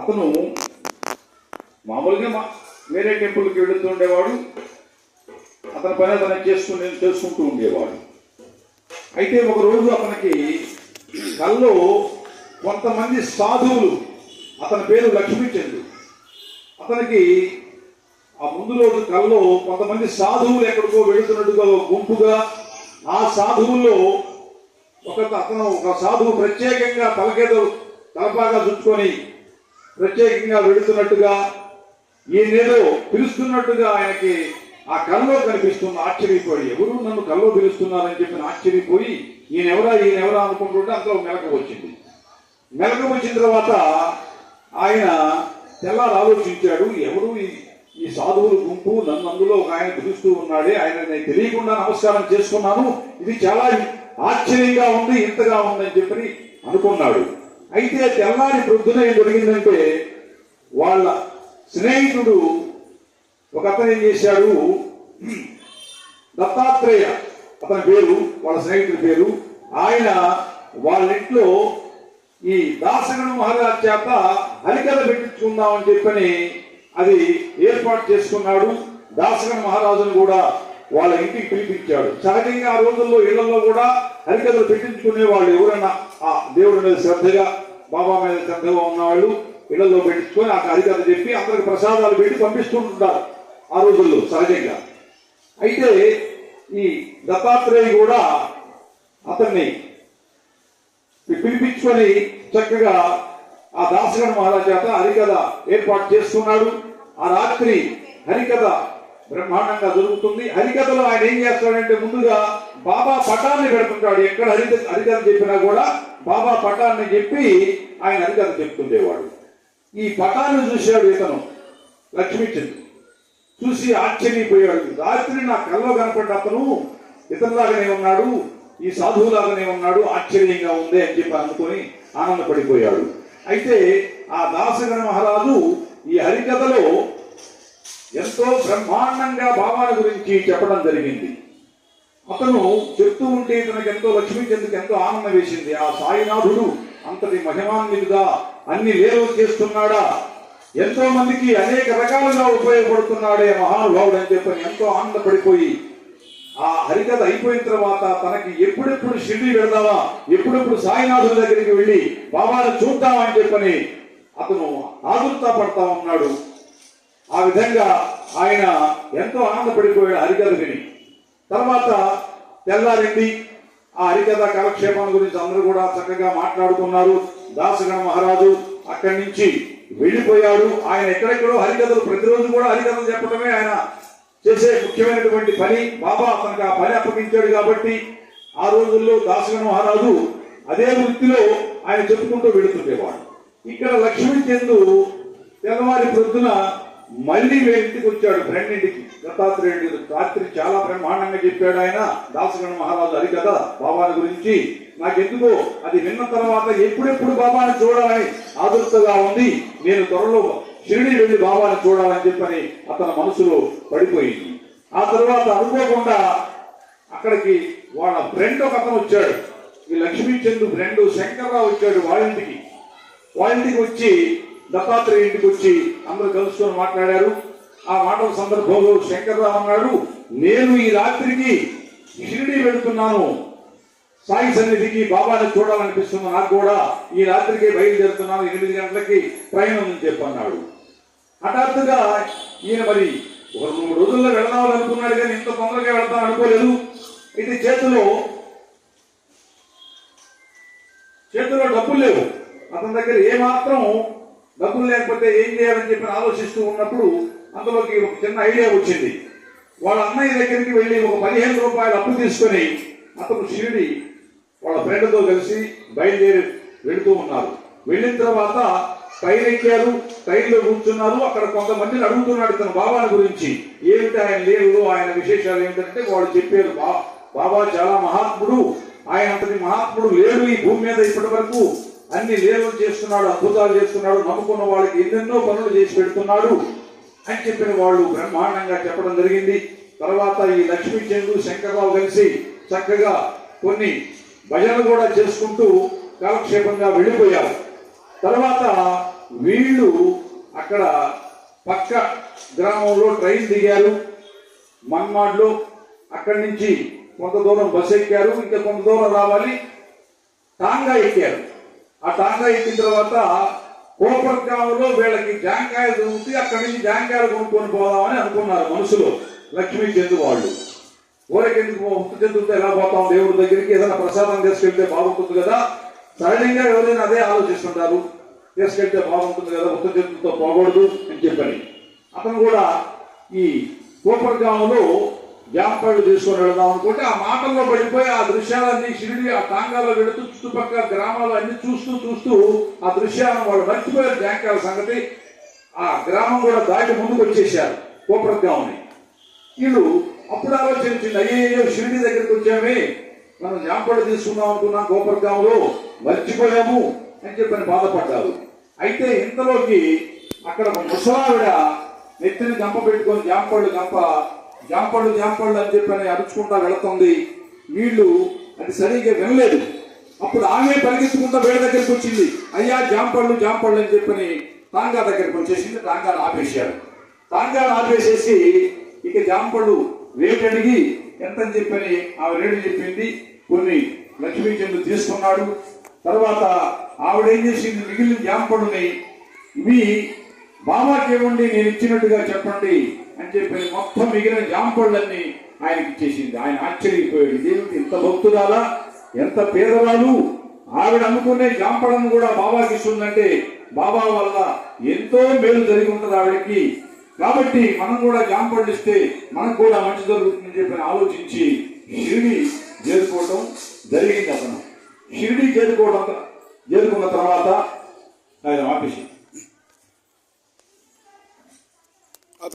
అతను మామూలుగా మా వేరే టెంపుల్కి వెళుతూ ఉండేవాడు. అతని పని అతను చేసుకునే చేసుకుంటూ ఉండేవాడు. అయితే ఒకరోజు అతనికి కల్లో కొంతమంది సాధువులు అతని పేరు లక్ష్మీచంద్రు అతనికి ఆ ముందు రోజు కల్లో కొంతమంది సాధువులు ఎక్కడికో వెళుతున్నట్టుగా గుంపుగా ఆ సాధువుల్లో ఒక అతను ఒక సాధువు ప్రత్యేకంగా తలకేదో తలపాగా చుట్టుకొని ప్రత్యేకంగా వెళుతున్నట్టుగా ఈయనేదో పిలుస్తున్నట్టుగా ఆయనకి ఆ కళ్ళలో కనిపిస్తున్న ఆశ్చర్యపోయి ఎవరు నన్ను కల్లో పిలుస్తున్నారని చెప్పిన ఆశ్చర్యపోయి ఈయనెవరా ఈయనెవరా ఎవరా అనుకుంటుంటే అంతలో మెలక వచ్చింది. మెలకు వచ్చిన తర్వాత ఆయన తెల్లారు ఆలోచించాడు ఎవరు ఈ ఈ సాధువుల గుంపు నన్ను అందులో ఒక ఆయన పిలుస్తూ ఉన్నాడే ఆయన నేను తెలియకుండా నమస్కారం చేసుకున్నాను ఇది చాలా ఆశ్చర్యంగా ఉంది ఇంతగా ఉందని చెప్పి అనుకున్నాడు. అయితే తెల్లారి ప్రొద్దున ఏం జరిగిందంటే వాళ్ళ స్నేహితుడు ఒక అతను ఏం చేశాడు? దత్తాత్రేయ అతని పేరు వాళ్ళ స్నేహితుడి పేరు. ఆయన వాళ్ళ ఇంట్లో ఈ దాసగణ మహారాజ్ చేత హరికథ పెట్టించుకుందామని చెప్పని అది ఏర్పాటు చేసుకున్నాడు. దాసగణ మహారాజును కూడా వాళ్ళ ఇంటికి పిలిపించాడు. సహజంగా ఆ రోజుల్లో ఇళ్ళలో కూడా హరికథలు పెట్టించుకునే వాళ్ళు ఎవరైనా ఆ దేవుడి మీద శ్రద్ధగా బాబా మీద శ్రద్ధగా ఉన్నవాళ్ళు ఇళ్ళలో పెట్టించుకొని ఆ హరికథ చెప్పి అందరికి ప్రసాదాలు పెట్టి పంపిస్తుంటారు ఆ రోజుల్లో సహజంగా. అయితే ఈ దత్తాత్రేయ కూడా అతన్ని పిలిపించుకొని చక్కగా ఆ దాసగణ మహారాజ్ చేత హరికథ ఏర్పాటు చేస్తున్నాడు. ఆ రాత్రి హరికథ బ్రహ్మాండంగా జరుగుతుంది. హరికథలో ఆయన ఏం చేస్తాడంటే ముందుగా బాబా పటాన్ని పెడుతుంటాడు. ఎక్కడ హరిత హరికథ చెప్పినా కూడా బాబా పటాన్ని చెప్పి ఆయన హరికథ చెప్తుండేవాడు. ఈ పటాన్ని చూశాడు ఇతను లక్ష్మీచంద్ర చూసి ఆశ్చర్యపోయాడు. రాత్రి నా కల్లో కనపడ్డ అతను ఇతనిలాగానే ఉన్నాడు ఈ సాధువులాగానే ఉన్నాడు ఆశ్చర్యంగా ఉంది అని చెప్పి అనుకుని ఆనందపడిపోయాడు. అయితే ఆ దాసగణ మహారాజు ఈ హరికథలో ఎంతో బ్రహ్మాండంగా భావాల గురించి చెప్పడం జరిగింది. అతను చెప్తూ ఉంటే తనకు ఎంతో లక్ష్మీచంద్రుకి ఎంతో ఆనందం వేసింది. ఆ సాయినాథుడు అంతటి మహిమాన్వితుడా అన్ని లేవలు చేస్తున్నాడా ఎంతో మందికి అనేక రకాలుగా ఉపయోగపడుతున్నాడే మహానుభావుడు అని చెప్పని ఎంతో ఆనందపడిపోయి ఆ హరికథ అయిపోయిన తర్వాత తనకి ఎప్పుడెప్పుడు షిరిడి వెళదామా ఎప్పుడెప్పుడు సాయినాథుడి దగ్గరికి వెళ్ళి బాబాను చూద్దామా అని చెప్పని అతను ఆదుర్తా పడతా ఉన్నాడు. ఆ విధంగా ఆయన ఎంతో ఆనందపడిపోయాడు హరికథ విని. తర్వాత తెల్లారింది. ఆ హరికథ కాలక్షేపం గురించి అందరూ కూడా చక్కగా మాట్లాడుకున్నారు దాసగణ మహారాజు అక్కడి నుంచి వెళ్ళిపోయాడు. ఆయన ఎక్కడెక్కడో హరికథలు ప్రతిరోజు కూడా హరికథలు చెప్పడమే ఆయన చేసే ముఖ్యమైనటువంటి పని. బాబా అతనికి ఆ పని అప్పగించాడు కాబట్టి ఆ రోజుల్లో దాసగణ మహారాజు అదే వృత్తిలో ఆయన చెప్పుకుంటూ వెళుతుండేవాడు. ఇక్కడ లక్ష్మీ చందు తెల్లవారి ప్రొద్దున మళ్ళీ వీళ్ళ ఇంటికి వచ్చాడు ఫ్రెండ్ ఇంటికి. దత్తాత్రేయుడు రాత్రి చాలా బ్రహ్మాండంగా చెప్పాడు ఆయన. దాసగణ మహారాజు అది కదా బాబాని గురించి. నాకెందుకో? అది విన్న తర్వాత ఎప్పుడెప్పుడు బాబాని చూడాలని ఆదుర్తగా ఉంది. నేను త్వరలో షిరిడి వెళ్ళి బాబాని చూడాలని చెప్పని అతని మనసులో పడిపోయింది. ఆ తర్వాత అనుకోకుండా అక్కడికి వాళ్ళ ఫ్రెండ్ ఒక అతను వచ్చాడు. ఈ లక్ష్మీచంద్రు ఫ్రెండ్ శంకర్రావు వచ్చాడు వాళ్ళ ఇంటికి. వాళ్ళ ఇంటికి వచ్చి దత్తాత్రేయ ఇంటికి వచ్చి అందరూ కలుసుకొని మాట్లాడారు. ఆ మాటల సందర్భంలో శంకర్రావు అన్నాడు నేను ఈ రాత్రికి షిరిడి వెళుతున్నాను. సాయి సన్నిధికి బాబాని చూడాలనిపిస్తుంది. నాకు కూడా ఈ రాత్రికి బయలుదేరుతున్నాను. ఎనిమిది గంటలకి ట్రైన్ ఉందని చెప్పన్నాడు. హఠాత్తుగా ఈయన మరి ఒక మూడు రోజుల్లో వెళదామని అనుకున్నాడు కానీ ఇంత తొందరగా వెళ్తాం అనుకోలేదు. ఇది చేతిలో చేతిలో డబ్బులు లేవు. అతని దగ్గర ఏమాత్రం డబ్బులు లేకపోతే ఏం చేయాలని చెప్పి ఆలోచిస్తూ ఉన్నప్పుడు అందులోకి ఒక చిన్న ఐడియా వచ్చింది. వాళ్ళ అన్నయ్య దగ్గరికి వెళ్ళి ఒక పదిహేను రూపాయలు అప్పు తీసుకొని అతను షిరిడి వాళ్ళ ఫ్రెండ్తో కలిసి బయలుదేరి వెళుతూ ఉన్నారు. వెళ్ళిన తర్వాత టైర్ ఎక్కారు టైర్లో కూర్చున్నారు. అక్కడ కొంతమందిని అడుగుతున్నాడు తన బాబాని గురించి. ఏమిటి ఆయన లేవు ఆయన విశేషాలు ఏమిటంటే వాళ్ళు చెప్పారు బా బాబా చాలా మహాత్ముడు. ఆయన అంతటి మహాత్ముడు లేడు ఈ భూమి మీద ఇప్పటి వరకు. అన్ని లేవలు చేస్తున్నాడు అద్భుతాలు చేస్తున్నాడు నమ్ముకున్న వాళ్ళకి ఎన్నెన్నో పనులు చేసి పెడుతున్నాడు అని చెప్పిన వాళ్ళు బ్రహ్మాండంగా చెప్పడం జరిగింది. తర్వాత ఈ లక్ష్మీ చంద్రు శంకర్రావు కలిసి చక్కగా కొన్ని భజనలు కూడా చేసుకుంటూ కాలక్షేపంగా వెళ్ళిపోయారు. తర్వాత వీళ్ళు అక్కడ పక్క గ్రామంలో ట్రైన్ దిగారు. మన్మాడ్లో అక్కడి నుంచి కొంత దూరం బస్సు ఎక్కారు. ఇంకా కొంత దూరం రావాలి. టాంగా ఎక్కారు. ఆ టాంగా ఎక్కిన తర్వాత కోపర్ వీళ్ళకి జాంకాయలు దొరుకుతాయి అక్కడి నుంచి జాంకాయలు కొనుక్కొని పోదామని అనుకున్నారు మనుషులు. లక్ష్మీ చెందు వాళ్ళు. ఊరకెందుకు ముక్తి చెందుతో ఎలా పోతాం దేవుడి దగ్గరికి ఏదైనా ప్రసాదం తీసుకెళ్తే బాగుంటుంది కదా. సహజంగా ఎవరైనా అదే ఆలోచిస్తుంటారు. తీసుకెళ్తే బాగుంటుంది కదా ఉత్త చెందుతో పోకూడదు అని చెప్పని. అతను కూడా ఈ కోపర్గాంలో జ్ఞాపకాలు తీసుకొని వెళదాం అనుకుంటే ఆ మాటల్లో పడిపోయి ఆ దృశ్యాలన్నీ షిరిడి ఆ తాంగాల్లో వెళుతూ చుట్టుపక్కల గ్రామాలు అన్ని చూస్తూ చూస్తూ ఆ దృశ్యాలను వాళ్ళు మర్చిపోయారు. జాంకాల సంగతి ఆ గ్రామం కూడా దాటి ముందుకు వచ్చేసారు కోపర్గాంని వీళ్ళు అప్పుడు ఆలోచించింది అయ్యో షిరిడి దగ్గరికి వచ్చామే. మనం జాంపళ్ళు తీసుకుందాం అనుకున్నాం గోపర్గాంలో మర్చిపోయాము అని చెప్పని బాధపడ్డారు. అయితే ఇంతలోకి అక్కడ ముసలావిడ నెత్తిని గంప పెట్టుకొని జాంపళ్ళు గంప జాంపళ్ళు జాంపళ్ళు అని చెప్పని అరుచుకుంటా వెళుతుంది. వీళ్ళు అది సరిగ్గా వినలేదు. అప్పుడు ఆమె పరిగెత్తుకుంటా వీళ్ళ దగ్గరికి వచ్చింది. అయ్యా జాంపళ్ళు జాంపళ్ళు అని చెప్పని తాంగా దగ్గరికి వచ్చేసింది. తాంగాను ఆపేశారు. తాంగాను ఆపేసేసి ఇక జాంపళ్ళు రేటు అడిగి ఎంత అని చెప్పని ఆమె రేటు చెప్పింది. కొన్ని లక్ష్మీచంద్రు తీసుకున్నాడు. తర్వాత ఆవిడ ఏం చేసింది? మిగిలిన జాంపళ్ళుని ఇవి బాబాకి ఇవ్వండి నేను ఇచ్చినట్టుగా చెప్పండి అని చెప్పి మొత్తం మిగిలిన జాంపళ్ళన్నీ ఆయనకి ఇచ్చేసింది. ఆయన ఆశ్చర్యపోయాడు. దేవుడు ఇంత భక్తురాలా? ఎంత పేదరాలు ఆవిడ అనుకునే జాంపళ్ళను కూడా బాబాకి ఇస్తుందంటే బాబా వల్ల ఎంతో మేలు జరిగి ఉంటుంది ఆవిడకి. కాబట్టి మనం కూడా జాంపళ్ళు ఇస్తే మనకు కూడా మంచి జరుగుతుందని చెప్పి ఆలోచించి షిరిడి చేరుకోవటం జరిగింది అతను. షిరిడి చేరుకోవడం చేరుకున్న తర్వాత